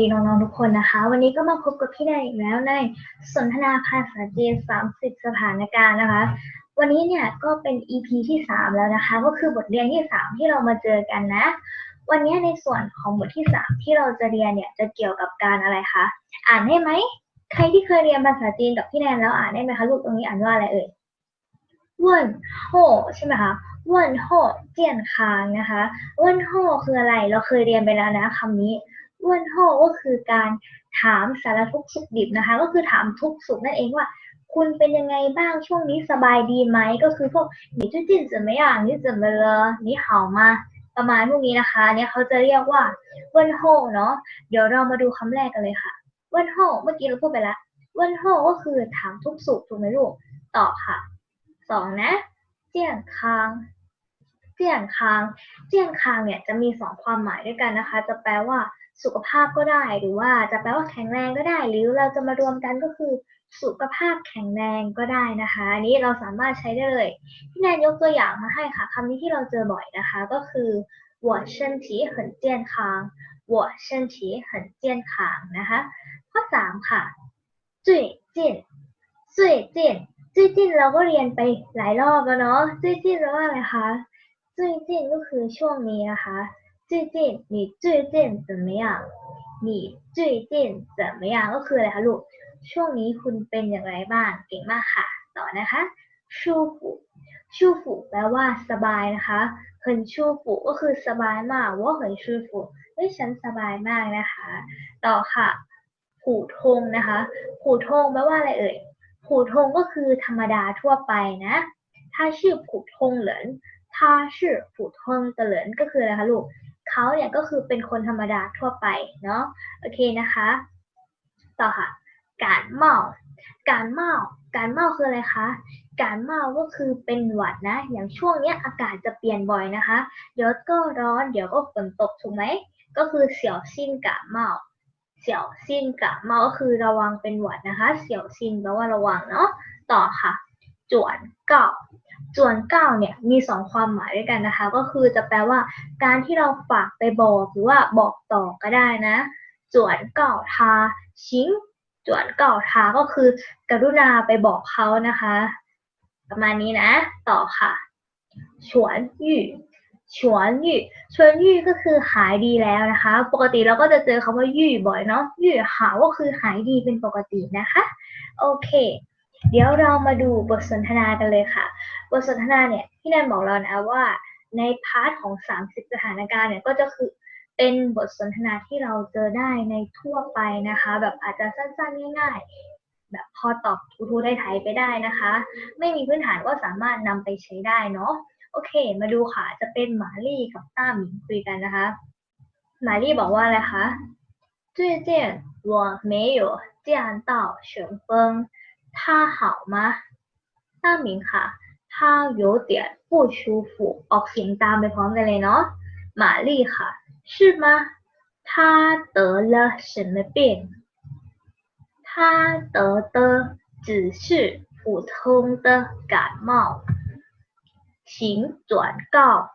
ดีน้องๆทุกคนนะคะ วันนี้ก็มาพบกับพี่แนนอีกแล้วในสนทนาภาษาจีน 30 สถานการณ์นะคะ วันนี้เนี่ยก็เป็น EP ที่ 3 แล้วนะคะ ก็คือบทเรียนที่ 3 ที่เรามาเจอกันนะ วันนี้ในส่วนของบทที่ 3 ที่เราจะเรียนเนี่ยจะเกี่ยวกับการอะไรคะ อ่านได้ไหม ใครที่เคยเรียนภาษาจีนกับพี่แนนแล้วอ่านได้ไหมคะลูกตรงนี้อ่านว่าอะไรเอ่ยว่นโฮใช่ไหมคะว่นโฮเจียนคางนะคะว่นโฮคืออะไร เราเคยเรียนไปแล้วนะคำนี้ ล้วนโฮก็คือการถามสารทุกข์สุขดิบนะคะ ก็คือถามทุกสุขนั่นเองว่า คุณเป็นยังไงบ้างช่วงนี้สบายดีไหมก็คือพวกนี่จุ้จินจะไหมอย่างนี่จะมาเลยนี่ห่ามาประมาณพวกนี้นะคะ เนี่ยเขาจะเรียกว่าวันโฮเนาะเดี๋ยวเรามาดูคำแรกกันเลยค่ะวันโฮเมื่อกี้เราพูดไปละวันโฮก็คือถามทุกสุขถูกไหมลูกตอบค่ะสองนะเจียงคาง เจียนคางเจียนคางเนี่ยจะมีสองความหมายด้วยกันนะคะ จะแปลว่า สุขภาพก็ได้หรือว่าจะแปลว่าแข็งแรงก็ได้ หรือเราจะมารวมกันก็คือ สุขภาพแข็งแรงก็ได้นะคะอันนี้เราสามารถใช้ได้เลยพี่แนนยกตัวอย่างมาให้ค่ะคำนี้ที่เราเจอบ่อยนะคะ ก็คือ我身体很健康我身体很健康นะคะข้อสามค่ะ最近最近最近เราก็เรียนไปหลายรอบแล้วเนาะ最近แปลว่าอะไรคะ 最近ก็คือช่วงนี้นะคะ最近你最近怎么样你最近怎么样ก็คืออะไรคะลูก ช่วงนี้คุณเป็นอย่างไรบ้าง เก่งมากค่ะ ต่อนะคะชูฟูชูฟูแปลว่าสบายนะคะ很ชูฟูก็คือสบายมากว่า很ชูฟูเฮ้ยฉันสบายมากนะคะ ต่อค่ะผูทงนะคะผูทงแปลว่าอะไรเอ่ยผูทงก็คือธรรมดาทั่วไปนะถ้าชื่อผูทงเหริน ถ้าชื่อผูทงเตเหรินก็คืออะไรคะลูกเขาเนี่ยก็คือเป็นคนธรรมดาทั่วไปเนาะโอเคนะคะ ต่อค่ะ การเมาการเมาการเมาคืออะไรคะ การเมาก็คือเป็นหวัดนะ อย่างช่วงเนี้ยอากาศจะเปลี่ยนบ่อยนะคะ เดี๋ยวก็ร้อน เดี๋ยวก็ฝนตกถูกไหม ก็คือเสี่ยวซินกะเมา เสี่ยวซินกะเมาก็คือระวังเป็นหวัดนะคะ เสี่ยวซินแปลว่าระวังเนาะ ต่อค่ะ จวนเก่าจวนเก้าเนี่ยมีสองความหมายด้วยกันนะคะ ก็คือจะแปลว่าการที่เราฝากไปบอกหรือว่าบอกต่อก็ได้นะจวนเก่าทาชิงจวนเก่าทาก็คือ กรุณาไปบอกเขานะคะ ประมาณนี้นะ ต่อค่ะฉวนยู่ฉวนยู่ฉวนยู่ก็คือหายดีแล้วนะคะ ปกติเราก็จะเจอคำว่ายู่บ่อยเนาะยู่หาก็คือหายดีเป็นปกตินะคะ โอเค เดี๋ยวเรามาดูบทสนทนากันเลยค่ะ บทสนทนาเนี่ยพี่แนนบอกเรานะว่า ในพาร์ทของ 30 สถานการณ์เนี่ยก็จะคือเป็นบทสนทนาที่เราเจอได้ในทั่วไปนะคะ แบบอาจจะสั้นๆง่าย ๆ แบบพอตอบทูๆไทยๆไปได้นะคะ ไม่มีพื้นฐานก็สามารถนำไปใช้ได้เนาะโอเค มาดูค่ะจะเป็นหมาลี่กับต้าหมิงคุยกันนะคะ หมาลี่บอกว่าอะไรคะ最近我没有见到旋风 他好吗ต้าหมิงค่ะ他有点不舒服ออกเสียงตามไปพร้อมกันเลยเนาะหมาลี่ค่ะ是吗他得了什么病他得的只是普通的感冒，请转告。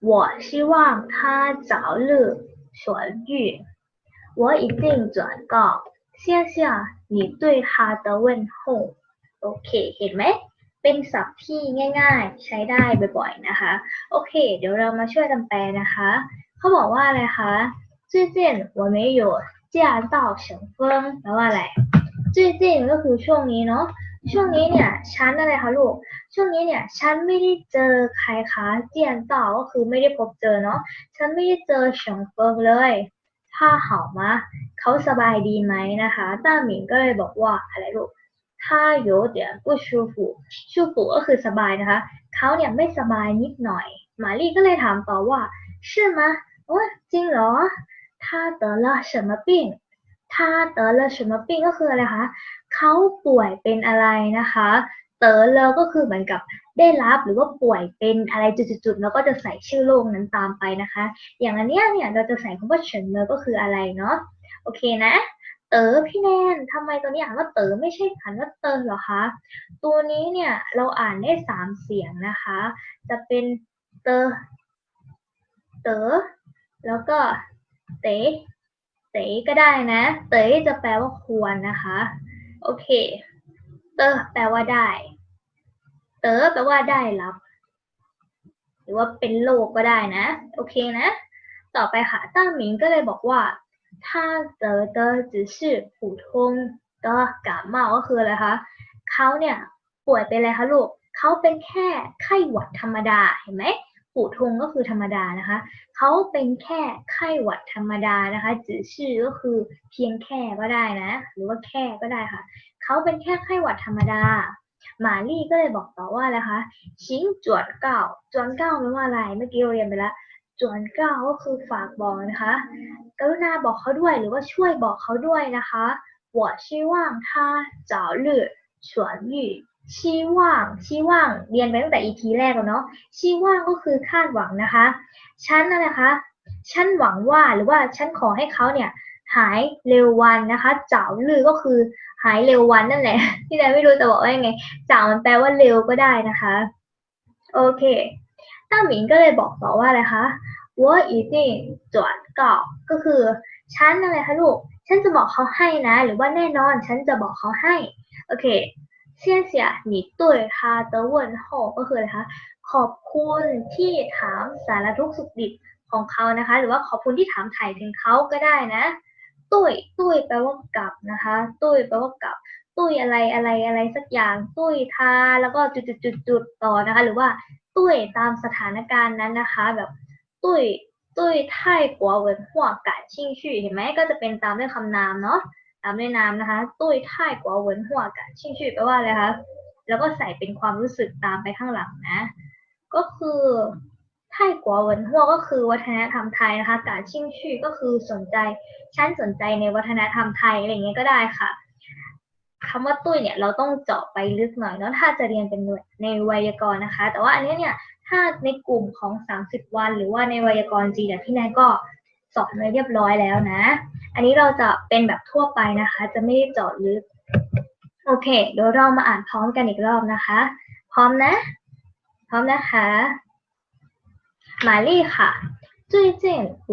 我希望他早日痊愈。我已经转告， 谢谢你对他的问候。โอเค เห็นไหม เป็นศัพท์ที่ง่าย ๆ ใช้ได้บ่อยๆนะคะ โอเค เดี๋ยวเรามาช่วยกันแปลนะคะ เขาบอกว่าอะไรคะ最近我没有见到旋风แปลว่าอะไร最近ก็คือช่วงนี้เนาะ ช่วงนี้เนี่ยฉันอะไรคะลูก ช่วงนี้เนี่ยฉันไม่ได้เจอใครคะเจียนต่อก็คือไม่ได้พบเจอเนาะ ฉันไม่ได้เจอเฉิงเฟิงเลย ถ้าเหามาเขาสบายดีไหมนะคะต้าหมิงก็เลยบอกว่าอะไรลูกถ้า有点不舒服舒服ก็คือสบายนะคะ เขาเนี่ยไม่สบายนิดหน่อย หมาลี่ก็เลยถามต่อว่า是吗โอ้จริงเหรอ他得了什么病他得了什么病ก็คืออะไรคะ เขาป่วยเป็นอะไรนะคะ เต๋อเลอก็คือเหมือนกับ ได้รับหรือว่าป่วยเป็นอะไรจุดๆแล้วก็จะใส่ชื่อโรคนั้นตามไปนะคะ อย่างอันเนี้ยเนี่ยเราจะใส่คำว่าเฉินเลอก็คืออะไรเนาะโอเคนะเต๋อพี่แนนทำไมตัวนี้อ่านว่าเต๋อไม่ใช่อ่านว่าเตอเหรอคะ ตัวนี้เนี่ยเราอ่านได้สามเสียงนะคะ จะเป็นเตอเต๋อแล้วก็เต๋เตเต๋ก็ได้นะ เต๋จะแปลว่าควรนะคะ โอเค เตอแปลว่าได้ เต๋อแปลว่าได้รับ หรือว่าเป็นโรคก็ได้นะ โอเคนะ ต่อไปค่ะต้าหมิงก็เลยบอกว่า他得的只是普通的感冒ก็คืออะไรคะเขาเนี่ยป่วยเป็นอะไรคะลูกเขาเป็นแค่ไข้หวัดธรรมดาเห็นไหมปูทงก็คือธรรมดานะคะเขาเป็นแค่ไข้หวัดธรรมดานะคะจื่อชื่อก็คือเพียงแค่ก็ได้นะ หรือว่าแค่ก็ได้ค่ะเขาเป็นแค่ไข้หวัดธรรมดา หมาลี่ก็เลยบอกต่อว่าอะไรคะชิงจวนเก้าจวนเก้าแปลว่าอะไรเมื่อกี้เราเรียนไปแล้ว จวนเก้าก็คือฝากบอกนะคะ กรุณาบอกเขาด้วยหรือว่าช่วยบอกเขาด้วยนะคะ我希望他早日痊愈ชีว่างชีว่างเรียนไปตั้งแต่ EP แรกแล้วเนาะชีว่างก็คือคาดหวังนะคะ ฉันนั่นนะคะฉันหวังว่าหรือว่าฉันขอให้เขาเนี่ย หายเร็ววันนะคะเจ๋าลือก็คือหายเร็ววันนั่นแหละ ที่แดนไม่รู้แต่บอกว่ายังไงเจ๋ามันแปลว่าเร็วก็ได้นะคะโอเคต้าหมิงก็เลยบอกต่อว่าอะไรคะว่าอีจิงจวนเกาะก็คือฉันอะไรคะลูกฉันจะบอกเขาให้นะ หรือว่าแน่นอนฉันจะบอกเขาให้โอเคเสียนเสียหนีตุ่ยคาเตอร์วนหอก็คืออะไรคะขอบคุณที่ถามสารทุกสุขดิบของเขานะคะ หรือว่าขอบคุณที่ถามถ่ายถึงเขาก็ได้นะ ตุ้ยตุ้ยแปลว่ากลับนะคะ ตุ้ยแปลว่ากลับ ตุ้ยอะไรอะไรอะไรสักอย่าง ตุ้ยทาแล้วก็จุดจุดจุดจุดต่อนะคะ หรือว่าตุ้ยตามสถานการณ์นั้นนะคะ แบบตุ้ยตุ้ยไทยกัวเวินหัวกะชิงชื่อเห็นไหมก็จะเป็นตามด้วยคำนามเนาะตามด้วยนามนะคะ ตุ้ยไทยกัวเวินหัวกะชิงชื่อแปลว่าอะไรคะแล้วก็ใส่เป็นความรู้สึกตามไปข้างหลังนะ ก็คือ ไทยกัวเวินหัวก็คือวัฒนธรรมไทยนะคะกาชิงชื่อก็คือสนใจฉันสนใจในวัฒนธรรมไทยอะไรอย่างเงี้ยก็ได้ค่ะคำว่าตุ้ยเนี่ยเราต้องเจาะไปลึกหน่อยเนาะถ้าจะเรียนเป็นหน่วยในไวยากรณ์นะคะ แต่ว่าอันนี้เนี่ยถ้าในกลุ่มของ 30 วัน หรือว่าในไวยากรณ์จีนเนี่ยพี่แนนก็สอนไว้เรียบร้อยแล้วนะ อันนี้เราจะเป็นแบบทั่วไปนะคะ จะไม่ได้เจาะลึก โอเคเดี๋ยวเรามาอ่านพร้อมกันอีกรอบนะคะ พร้อมนะ พร้อมนะคะ หมายลี่ค่ะ最近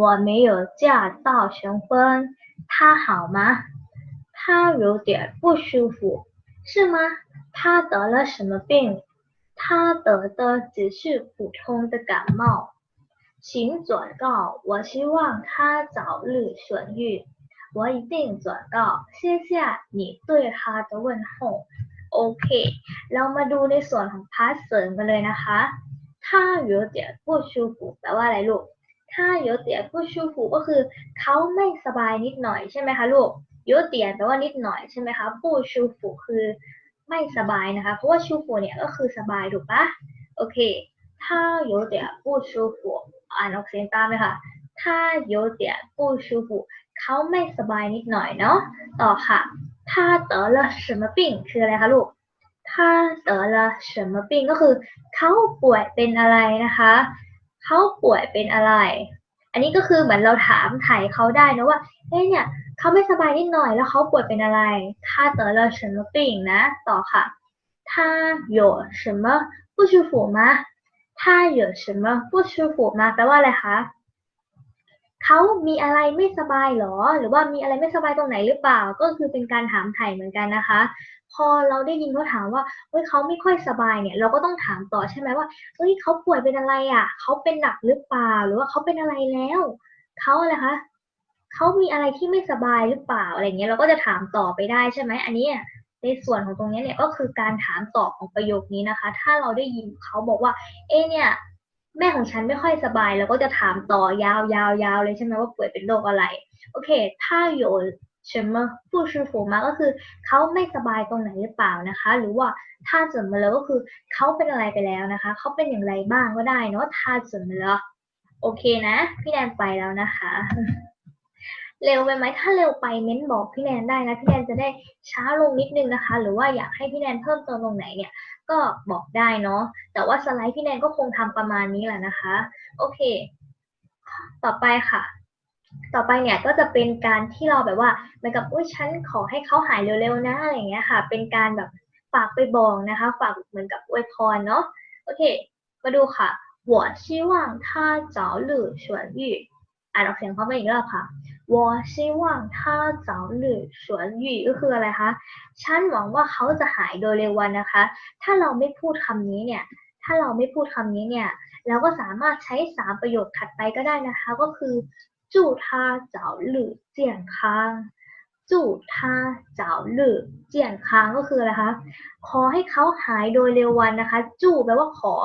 我没有驾到学分他好吗他有点不舒服是吗他得了什么病他得的只是普通的感冒请转告我希望他早日痊愈我一定转告谢谢你对他的问候โอเค เรามาดูในส่วนของพาร์ทเสริมกันเลยนะคะ ถ้า有点不舒服แปลว่าอะไรลูกถ้า有点不舒服ก็คือเขาไม่สบายนิดหน่อยใช่ไหมคะลูก有点แปลว่านิดหน่อยใช่ไหมคะ不舒服คือไม่สบายนะคะ เพราะว่าชูฟูเนี่ยก็คือสบายถูกปะโอเคถ้า有点不舒服อ่านออกเสียงตามไหมคะถ้า有点不舒服เขาไม่สบายนิดหน่อยเนาะต่อค่ะ他得了什么病คืออะไรคะลูก 他得了什么病ก็คือเขาป่วยเป็นอะไรนะคะเขาป่วยเป็นอะไร อันนี้ก็คือเหมือนเราถามถ่ายเขาได้นะว่าเอ้ยเนี่ยเขาไม่สบายนิดหน่อยแล้วเขาป่วยเป็นอะไร他得了什么病นะต่อค่ะ他有什么不舒服吗他有什么不舒服吗แปลว่าอะไรคะเขามีอะไรไม่สบายหรอ หรือว่ามีอะไรไม่สบายตรงไหนหรือเปล่า ก็คือเป็นการถามไถ่เหมือนกันนะคะ พอเราได้ยินเขาถามว่าเฮ้ยเขาไม่ค่อยสบายเนี่ย เราก็ต้องถามต่อใช่ไหมว่าเฮ้ยเขาป่วยเป็นอะไรอะเขาเป็นหนักหรือเปล่าหรือว่าเขาเป็นอะไรแล้วเขาอะไรคะเขามีอะไรที่ไม่สบายหรือเปล่าอะไรเงี้ยเราก็จะถามต่อไปได้ใช่ไหมอันนี้ในส่วนของตรงนี้เนี่ยก็คือการถามตอบของประโยคนี้นะคะ ถ้าเราได้ยินเขาบอกว่า เอ๊เนี่ย แม่ของฉันไม่ค่อยสบายเราก็จะถามต่อยาวยาวยาวเลยใช่ไหมว่าป่วยเป็นโรคอะไร โอเค ถ้า有什么不舒服吗ก็คือเขาไม่สบายตรงไหนหรือเปล่านะคะ หรือว่าถ้า怎么了ก็คือเขาเป็นอะไรไปแล้วนะคะเขาเป็นอย่างไรบ้างก็ได้เนาะถ้า怎么了โอเคนะ พี่แนนไปแล้วนะคะ เร็วไปไหมถ้าเร็วไปเม้นบอกพี่แนนได้นะพี่แนนจะได้ช้าลงนิดนึงนะคะ หรือว่าอยากให้พี่แนนเพิ่มเติมตรงไหนเนี่ย ก็บอกได้เนาะแต่ว่าสไลด์พี่แนนก็คงทำประมาณนี้แหละนะคะ โอเค ต่อไปค่ะ ต่อไปเนี่ยก็จะเป็นการที่เราแบบว่าเหมือนกับอุ้ยฉันขอให้เขาหายเร็วๆนะอะไรอย่างเงี้ยค่ะ เป็นการแบบฝากไปบอกนะคะ ฝากเหมือนกับอวยพรเนาะโอเค มาดูค่ะ我希望他早日痊愈 อ่านออกเสียงพร้อมกันอีกรอบค่ะ我希望他早日痊愈ก็คืออะไรคะ ฉันหวังว่าเขาจะหายโดยเร็ววันนะคะ ถ้าเราไม่พูดคำนี้เนี่ย ถ้าเราไม่พูดคำนี้เนี่ย เราก็สามารถใช้สามประโยคถัดไปก็ได้นะคะ ก็คือ จู他早日健康จู他早日健康ก็คืออะไรคะ ขอให้เขาหายโดยเร็ววันนะคะ จูแปลว่าขอ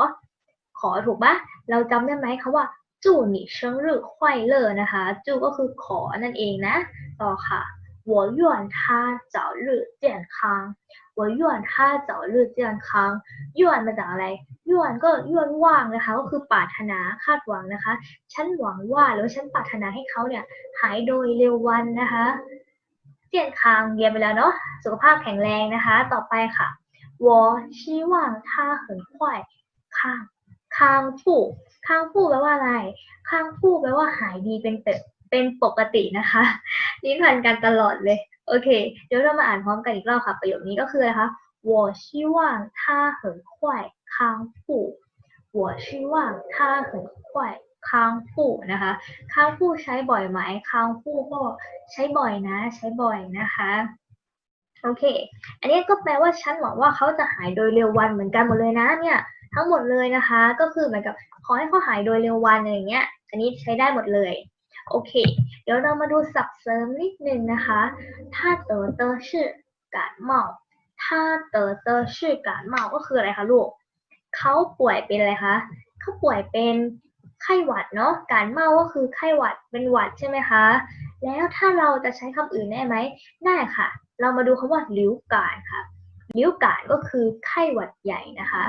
ขอถูกปะเราจำได้ไหมคะว่า จูหนี่เชิง日快乐นะคะ จูก็คือขอนั่นเองนะ ต่อค่ะ 我愿他早日健康我愿他早日健康愿มาจากอะไร愿ก็愿ว่างนะคะ ก็คือปรารถนาคาดหวังนะคะ ฉันหวังว่าหรือว่าฉันปรารถนาให้เขาเนี่ย หายโดยเร็ววันนะคะเจียนคางเรียนไปแล้วเนาะ สุขภาพแข็งแรงนะคะ ต่อไปค่ะ我希望他很快康康复康复แปลว่าอะไร康复แปลว่าหายดีเป็นเป เป็นปกตินะคะนิทานกันตลอดเลย โอเค เดี๋ยวเรามาอ่านพร้อมกันอีกรอบค่ะ ประโยคนี้ก็คืออะไรคะ我希望他很快康复我希望他很快康复นะคะค้างผู้ใช้บ่อยไหมค้างผู้ก็ใช้บ่อยนะ ใช้บ่อยนะคะโอเค อันนี้ก็แปลว่าฉันหวังว่าเขาจะหายโดยเร็ววันเหมือนกันหมดเลยนะเนี่ยทั้งหมดเลยนะคะ ก็คือเหมือนกับขอให้เขาหายโดยเร็ววันอะไรเงี้ย อันนี้ใช้ได้หมดเลย โอเค เดี๋ยวเรามาดูศัพท์เสริมนิดนึงนะคะถ้าเต๋อเตอชื่อการเมาถ้าเต๋อเตอชื่อการเมาก็คืออะไรคะลูกเขาป่วยเป็นอะไรคะเขาป่วยเป็นไข้หวัดเนาะการเมาก็คือไข้หวัดเป็นหวัดใช่ไหมคะ แล้วถ้าเราจะใช้คำอื่นได้ไหมได้ค่ะ เรามาดูคำว่าลิ้วการค่ะลิ้วการก็คือไข้หวัดใหญ่นะคะ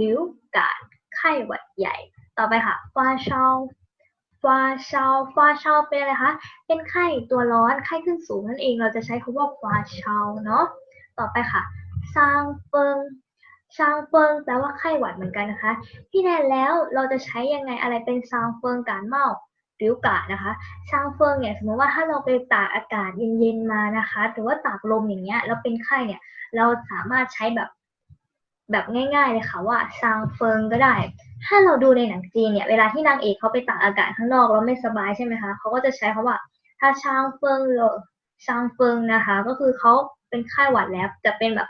ลิ้วการไข้หวัดใหญ่ ต่อไปค่ะฟาเชา ฟ้าเชาฟ้าเชาเป็นอะไรคะ เป็นไข้ตัวร้อน ไข้ขึ้นสูงนั่นเอง เราจะใช้คำว่าฟ้าเชาเนาะ ต่อไปค่ะซางเฟิงซางเฟิงแปลว่าไข้หวัดเหมือนกันนะคะพี่แนนแล้วเราจะใช้ยังไงอะไรเป็นซางเฟิงการเมาหรือกานะคะซางเฟิงเนี่ยสมมติว่าถ้าเราไปตากอากาศเย็นๆมานะคะ หรือว่าตากลมอย่างเงี้ยแล้วเป็นไข้เนี่ย เราสามารถใช้แบบแบบง่ายๆเลยค่ะว่าซางเฟิงก็ได้ ถ้าเราดูในหนังจีนเนี่ย เวลาที่นางเอกเขาไปตากอากาศข้างนอกแล้วไม่สบายใช่ไหมคะเขาก็จะใช้คำว่าถ้าชางเฟิงเลยชางเฟิงนะคะ ก็คือเขาเป็นไข้หวัดแล้วจะเป็นแบบ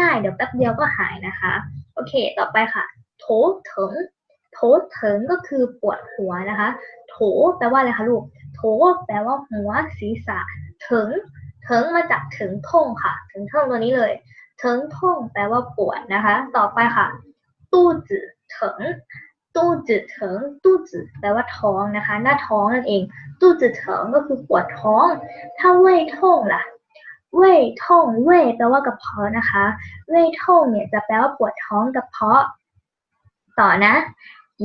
ง่ายๆ เดี๋ยวแป๊บเดียวก็หายนะคะ โอเค ต่อไปค่ะ โถเถิงโถเถิงก็คือปวดหัวนะคะ โถแปลว่าอะไรคะลูก โถแปลว่าหัวศีรษะ เถิงเถิงมาจากถึงท่งค่ะถึงท่งตัวนี้เลย เถิงท่งแปลว่าปวดนะคะ ต่อไปค่ะ ตู้จื่อ เถิงตู้จื่อเถิงตู้จื่อแปลว่าท้องนะคะ หน้าท้องนั่นเอง ตู้จื่อเถิงก็คือปวดท้อง ถ้าเว่ยท่งล่ะเว่ยท่งเว่ยแปลว่ากระเพาะนะคะเว่ยท่งเนี่ยจะแปลว่าปวดท้องกระเพาะ ต่อนะ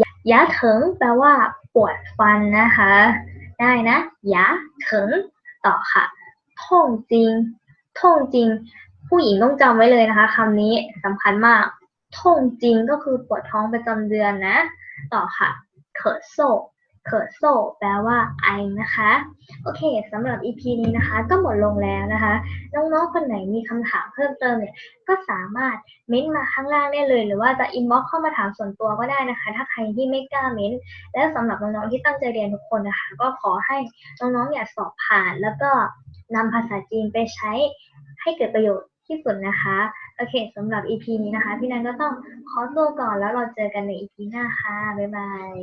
ยายาเถิงแปลว่า ปวดฟันนะคะ ได้นะยาเถิงต่อค่ะท่งจริงท่งจริง ผู้หญิงต้องจำไว้เลยนะคะคำนี้สำคัญมาก ท่งจริงก็คือปวดท้องประจำเดือนนะ ต่อค่ะเขิดโซเขิดโซแปลว่าไอนะคะ โอเคสำหรับ EP นี้นะคะ ก็หมดลงแล้วนะคะ น้องๆ คนไหนมีคำถามเพิ่มเติมเนี่ย ก็สามารถเม้นต์มาข้างล่างได้เลย หรือว่าจะอินบ็อกเข้ามาถามส่วนตัวก็ได้นะคะ ถ้าใครที่ไม่กล้าเม้นต์และสำหรับน้องๆ ที่ตั้งใจเรียนทุกคนนะคะ ก็ขอให้น้องๆเนี่ยสอบผ่าน แล้วก็นำภาษาจีนไปใช้ให้เกิดประโยชน์ที่สุดนะคะ โอเคสำหรับ EP นี้นะคะ พี่นันก็ต้องขอตัวก่อนแล้วเราเจอกันใน EP หน้าค่ะ บ๊ายบาย